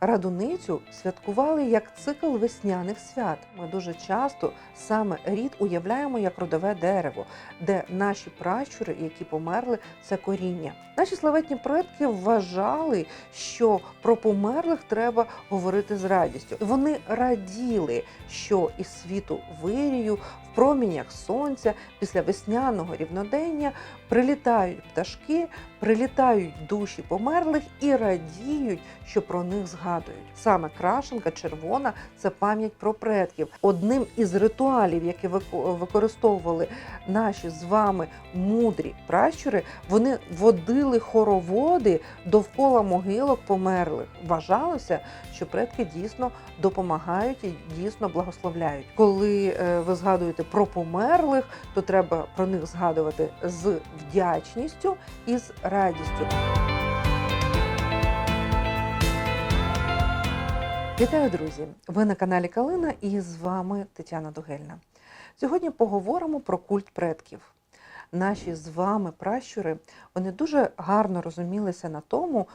Радуницю святкували як цикл весняних свят. Ми дуже часто саме рід уявляємо як родове дерево, де наші пращури, які померли, це коріння. Наші славетні предки вважали, що про померлих треба говорити з радістю. Вони раділи, що із світу вирію в промінях сонця після весняного рівнодення прилітають пташки, прилітають душі померлих і радіють, що про них згадують. Саме крашенка червона це пам'ять про предків. Одним із ритуалів, які вико- використовували наші з вами мудрі пращури, вони водили хороводи довкола могилок померлих. Вважалося, що предки дійсно допомагають і дійсно благословляють. Коли е, ви згадуєте про померлих, то треба про них згадувати з вдячністю і з радістю. Вітаю, друзі! Ви на каналі Калина і з вами Тетяна Дугельна. Сьогодні поговоримо про культ предків. Наші з вами пращури вони дуже гарно розумілися на тому,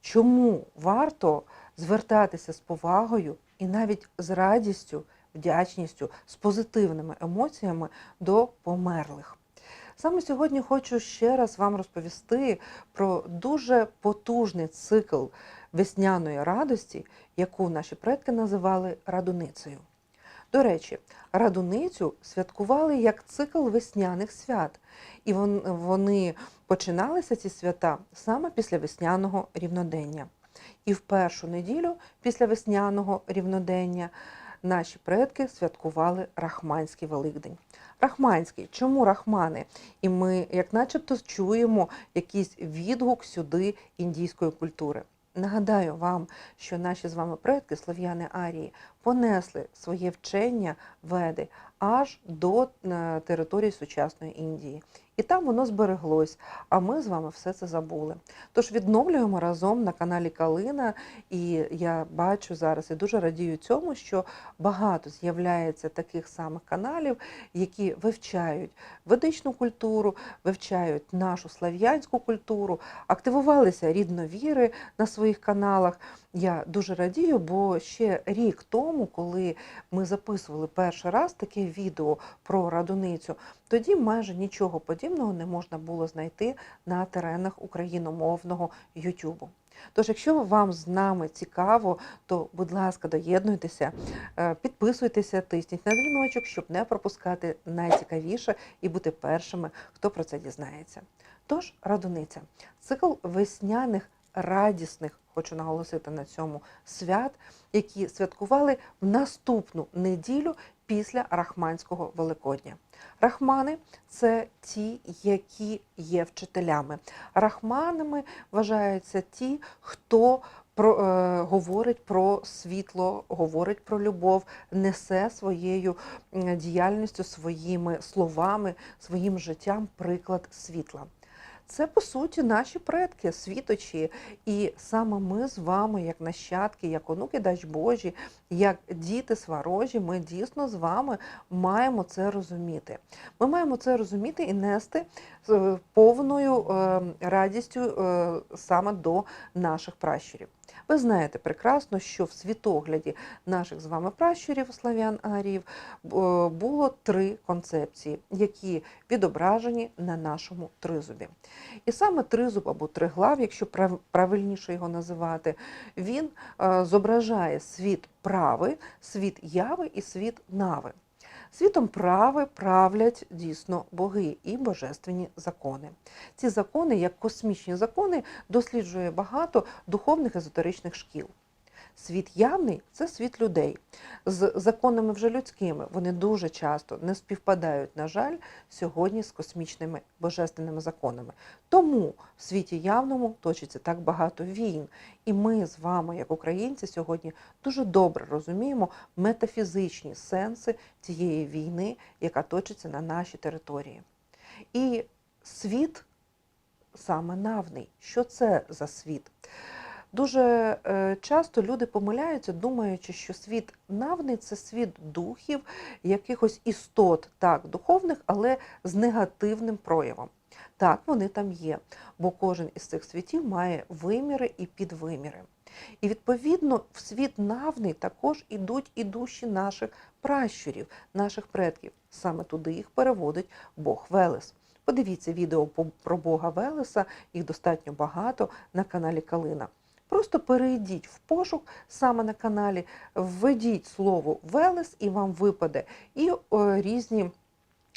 чому варто звертатися з повагою і навіть з радістю, вдячністю, з позитивними емоціями до померлих. Саме сьогодні хочу ще раз вам розповісти про дуже потужний цикл весняної радості, яку наші предки називали радуницею. До речі, радуницю святкували як цикл весняних свят, і вони починалися ці свята саме після весняного рівнодення. І в першу неділю після весняного рівнодення наші предки святкували Рахманський Великдень. Рахманський, чому рахмани? І ми, як начебто, чуємо якийсь відгук сюди індійської культури. Нагадаю вам, що наші з вами предки, слов'яни Арії, понесли своє вчення веди аж до е, території сучасної Індії. І там воно збереглось, а ми з вами все це забули. Тож відновлюємо разом на каналі Калина, і я бачу зараз і дуже радію цьому, що багато з'являється таких самих каналів, які вивчають ведичну культуру, вивчають нашу слав'янську культуру, активувалися рідновіри на своїх каналах. Я дуже радію, бо ще рік тому, коли ми записували перший раз таке відео про радуницю, тоді майже нічого подібного не можна було знайти на теренах україномовного Ютубу. Тож, якщо вам з нами цікаво, то будь ласка, доєднуйтеся, е, підписуйтеся, тисніть на дзвіночок, щоб не пропускати найцікавіше і бути першими, хто про це дізнається. Тож, радуниця, цикл весняних радісних, хочу наголосити на цьому свят, які святкували в наступну неділю після Рахманського Великодня. Рахмани це ті, які є вчителями. Рахманами вважаються ті, хто про, е, говорить про світло, говорить про любов, несе своєю діяльністю, своїми словами, своїм життям приклад світла. Це по суті наші предки, світочі, і саме ми з вами, як нащадки, як онуки дач Божі, як діти сварожі, ми дійсно з вами маємо це розуміти. Ми маємо це розуміти і нести з повною е, радістю е, саме до наших пращурів. Ви знаєте прекрасно, що в світогляді наших з вами пращурів, славян аріїв, б- було три концепції, які відображені на нашому тризубі. І саме тризуб або триглав, якщо прав- правильніше його називати, він е, зображає світ прави, світ яви і світ нави. Світом прави правлять дійсно боги і божественні закони. Ці закони, як космічні закони, досліджує багато духовних езотеричних шкіл. Світ явний це світ людей. З законами вже людськими вони дуже часто не співпадають, на жаль, сьогодні з космічними божественними законами. Тому в світі явному точиться так багато війн. І ми з вами, як українці, сьогодні дуже добре розуміємо метафізичні сенси цієї війни, яка точиться на нашій території. І світ саме навний. Що це за світ? Дуже е, часто люди помиляються, думаючи, що світ навний це світ духів, якихось істот, так, духовних, але з негативним проявом. Так, вони там є, бо кожен із цих світів має виміри і підвиміри. І відповідно в світ навний також ідуть і душі наших пращурів, наших предків. Саме туди їх переводить Бог Велес. Подивіться відео про Бога Велеса, їх достатньо багато на каналі Калина. Просто перейдіть в пошук саме на каналі, введіть слово Велес, і вам випаде і е, різні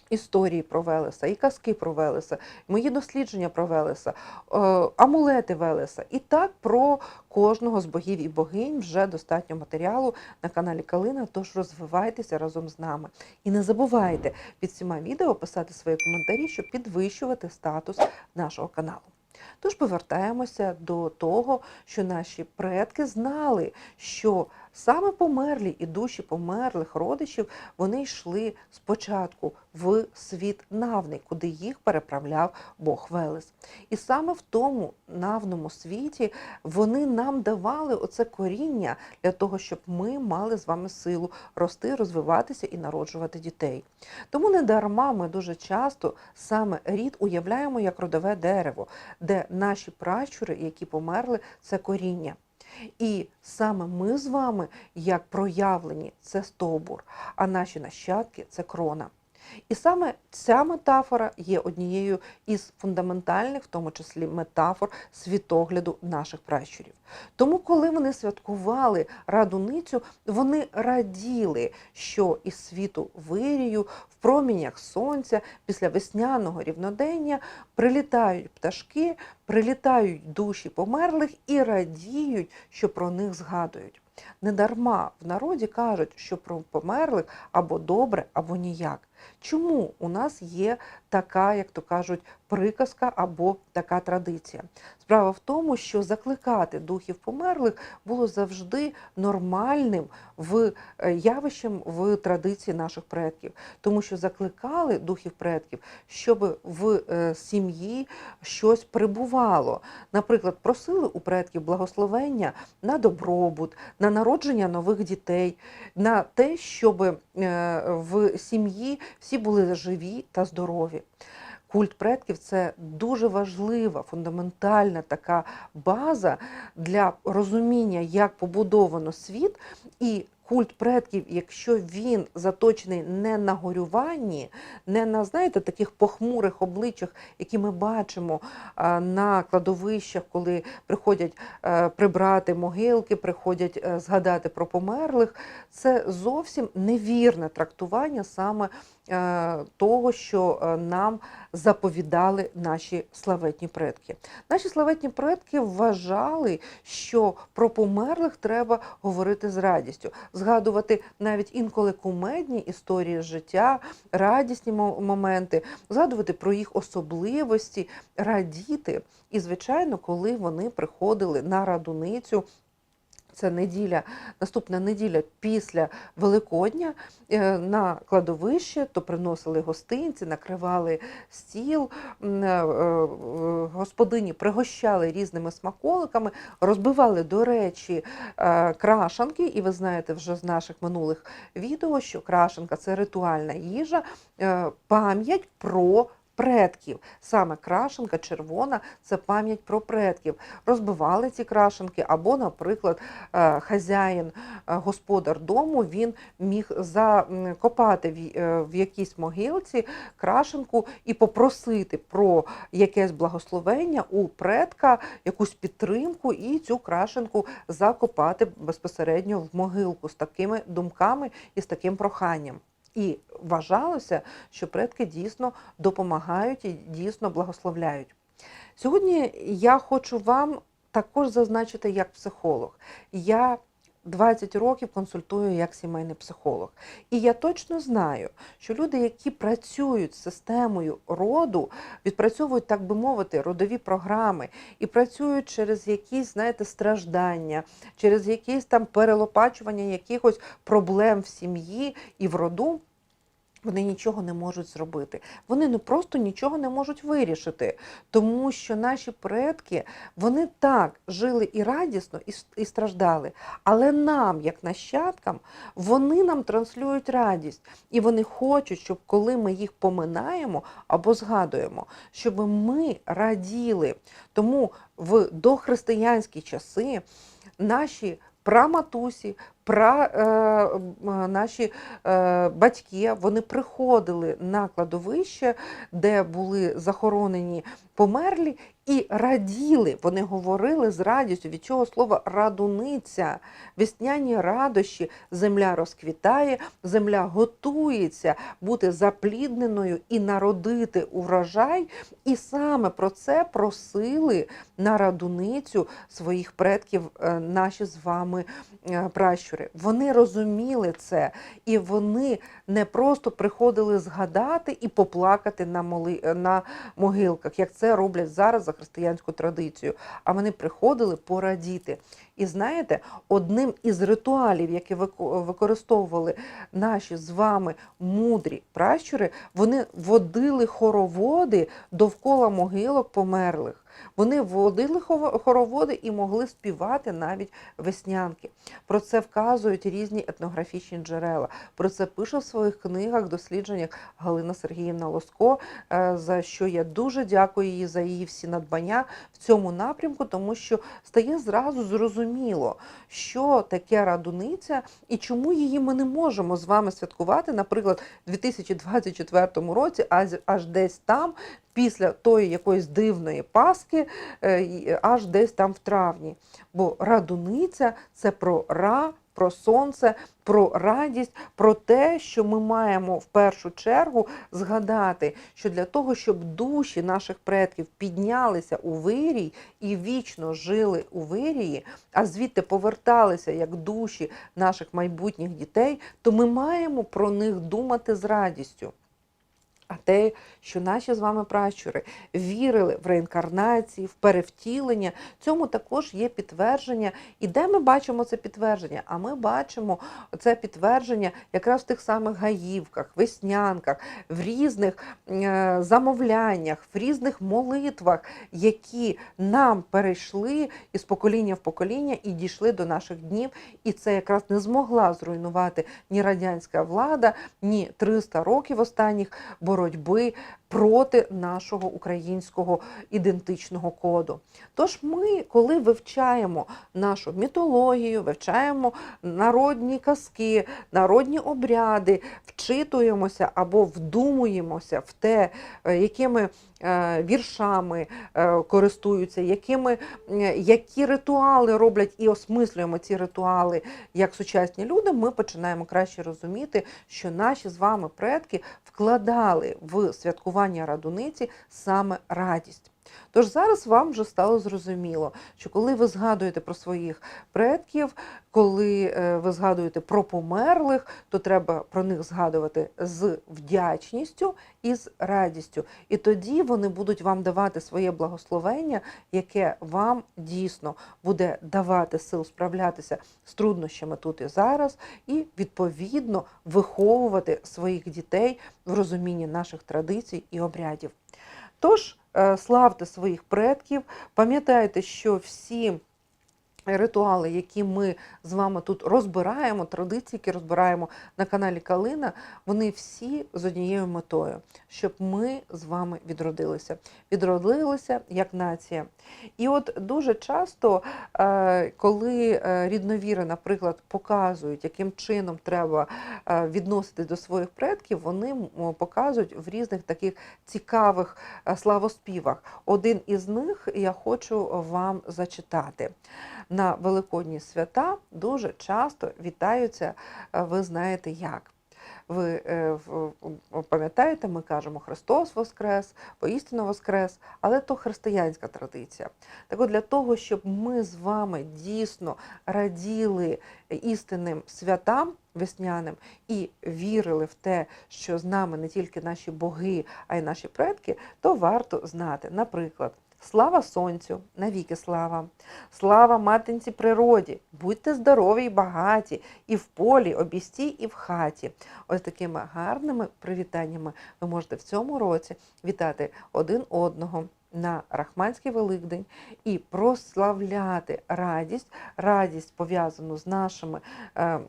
історії про Велеса, і казки про Велеса, мої дослідження про Велеса, е, амулети Велеса. І так про кожного з богів і богинь вже достатньо матеріалу на каналі Калина, тож розвивайтеся разом з нами. І не забувайте під всіма відео писати свої коментарі, щоб підвищувати статус нашого каналу. Тож повертаємося до того, що наші предки знали, що саме померлі і душі померлих родичів вони йшли спочатку в світ навний, куди їх переправляв Бог Велес. І саме в тому навному світі вони нам давали оце коріння для того, щоб ми мали з вами силу рости, розвиватися і народжувати дітей. Тому не дарма ми дуже часто саме рід уявляємо як родове дерево, де наші пращури, які померли, це коріння. І саме ми з вами, як проявлені, це стовбур, а наші нащадки це крона. І саме ця метафора є однією із фундаментальних, в тому числі метафор світогляду наших пращурів. Тому, коли вони святкували радуницю, вони раділи, що із світу вирію в промінях сонця після весняного рівнодення прилітають пташки, прилітають душі померлих і радіють, що про них згадують. Недарма в народі кажуть, що про померлих або добре, або ніяк. Чому у нас є така, як то кажуть, приказка або така традиція? Справа в тому, що закликати духів померлих було завжди нормальним в е, явищем в традиції наших предків, тому що закликали духів предків, щоб в е, сім'ї щось прибувало. Наприклад, просили у предків благословення на добробут, на народження нових дітей, на те, щоб е, в сім'ї всі були живі та здорові. Культ предків це дуже важлива, фундаментальна така база для розуміння, як побудовано світ, і культ предків, якщо він заточений не на горюванні, не на знаєте, таких похмурих обличчях, які ми бачимо на кладовищах, коли приходять е, прибрати могилки, приходять е, згадати про померлих, це зовсім невірне трактування саме того, що е, нам заповідали наші славетні предки. Наші славетні предки вважали, що про померлих треба говорити з радістю, згадувати навіть інколи кумедні історії життя, радісні моменти, згадувати про їх особливості, радіти. І, звичайно, коли вони приходили на радуницю. Це неділя, наступна неділя після Великодня е, на кладовище, то приносили гостинці, накривали стіл, е, е, господині пригощали різними смаколиками, розбивали, до речі, крашанки. І ви знаєте вже з наших минулих відео, що крашенка це ритуальна їжа, пам'ять про. Предків саме крашенка червона це пам'ять про предків. Розбивали ці крашенки, або, наприклад, е, хазяїн, е, господар дому, він міг закопати е, в якійсь могилці крашенку і попросити про якесь благословення у предка, якусь підтримку, і цю крашенку закопати безпосередньо в могилку з такими думками і з таким проханням. І вважалося, що предки дійсно допомагають і дійсно благословляють. Сьогодні я хочу вам також зазначити як психолог. Я 20 років консультую як сімейний психолог. І я точно знаю, що люди, які працюють з системою роду, відпрацьовують, так би мовити, родові програми і працюють через якісь, знаєте, страждання, через якісь там перелопачування якихось проблем в сім'ї і в роду. Вони нічого не можуть зробити. Вони не просто нічого не можуть вирішити, тому що наші предки вони так жили і радісно, і, страждали. Але нам, як нащадкам, вони нам транслюють радість, і вони хочуть, щоб коли ми їх поминаємо або згадуємо, щоб ми раділи. Тому в дохристиянські часи наші праматусі, пра, е, наші е, батьки. Вони приходили на кладовище, де були захоронені померлі, і раділи. Вони говорили з радістю. Від цього слова радуниця, весняні радощі, земля розквітає, земля готується бути заплідненою і народити урожай. І саме про це просили на радуницю своїх предків е, наші з вами е, пращури. Вони розуміли це, і вони не просто приходили згадати і поплакати на, моли... е, на могилках, як це роблять зараз за християнську традицію. А вони приходили порадіти. І знаєте, одним із ритуалів, які вико- використовували наші з вами мудрі пращури, вони водили хороводи довкола могилок померлих. Вони водили хороводи і могли співати навіть веснянки. Про це вказують різні етнографічні джерела. Про це пише в своїх книгах, дослідженнях Галина Сергіївна Лоско, е, за що я дуже дякую їй за її всі надбання в цьому напрямку, тому що стає зразу зрозуміло, що таке радуниця і чому її ми не можемо з вами святкувати, наприклад, у 2024 році, аж десь там, після тої якоїсь дивної Пасхи, е, аж десь там в травні. Бо радуниця це про ра, про сонце, про радість, про те, що ми маємо в першу чергу згадати, що для того, щоб душі наших предків піднялися у вирій і вічно жили у вирії, а звідти поверталися як душі наших майбутніх дітей, то ми маємо про них думати з радістю. А те, що наші з вами пращури вірили в реінкарнації, в перевтілення, цьому також є підтвердження. І де ми бачимо це підтвердження? А ми бачимо це підтвердження якраз в тих самих гаївках, веснянках, в різних е, замовляннях, в різних молитвах, які нам перейшли із покоління в покоління і дійшли до наших днів. І це якраз не змогла зруйнувати ні радянська влада, ні 300 років останніх боротьби проти нашого українського ідентичного коду. Тож ми, коли вивчаємо нашу мітологію, вивчаємо народні казки, народні обряди, вчитуємося або вдумуємося в те, е, якими е, віршами е, користуються, якими, які ритуали роблять і осмислюємо ці ритуали як сучасні люди, ми починаємо краще розуміти, що наші з вами предки вкладали в святкування радуниці саме радість. Тож зараз вам вже стало зрозуміло, що коли ви згадуєте про своїх предків, коли е, ви згадуєте про померлих, то треба про них згадувати з вдячністю і з радістю. І тоді вони будуть вам давати своє благословення, яке вам дійсно буде давати сил справлятися з труднощами тут і зараз, і відповідно виховувати своїх дітей в розумінні наших традицій і обрядів. Тож е, славте своїх предків, пам'ятайте, що всі ритуали, які ми з вами тут розбираємо, традиції, які розбираємо на каналі Калина, вони всі з однією метою, щоб ми з вами відродилися. Відродилися як нація. І от дуже часто, е, коли е, рідновіри, наприклад, показують, яким чином треба е, відноситись до своїх предків, вони показують в різних таких цікавих славоспівах. Один із них я хочу вам зачитати. На Великодні свята дуже часто вітаються, е, ви знаєте як. Ви е, пам'ятаєте, ми кажемо Христос Воскрес, поістину Воскрес, але то християнська традиція. Так от для того, щоб ми з вами дійсно раділи істинним святам весняним і вірили в те, що з нами не тільки наші боги, а й наші предки, то варто знати, наприклад, Слава сонцю, навіки слава! Слава матінці природі! Будьте здорові й багаті, і в полі, обістій, і в хаті. Ось такими гарними привітаннями ви можете в цьому році вітати один одного на Рахманський Великдень і прославляти радість, радість пов'язану з нашими. е,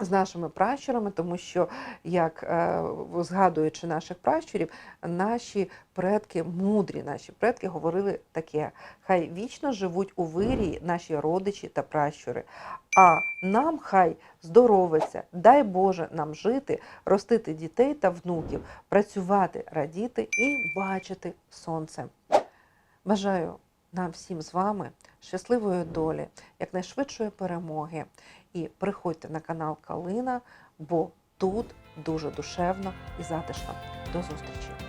з нашими пращурами, тому що, як е, згадуючи наших пращурів, наші предки мудрі, наші предки говорили таке: хай вічно живуть у вирії наші родичі та пращури, а нам хай здоровиться, дай Боже нам жити, ростити дітей та внуків, працювати, радіти і бачити сонце. Бажаю нам всім з вами щасливої долі, якнайшвидшої перемоги. І приходьте на канал Калина, бо тут дуже душевно і затишно. До зустрічі!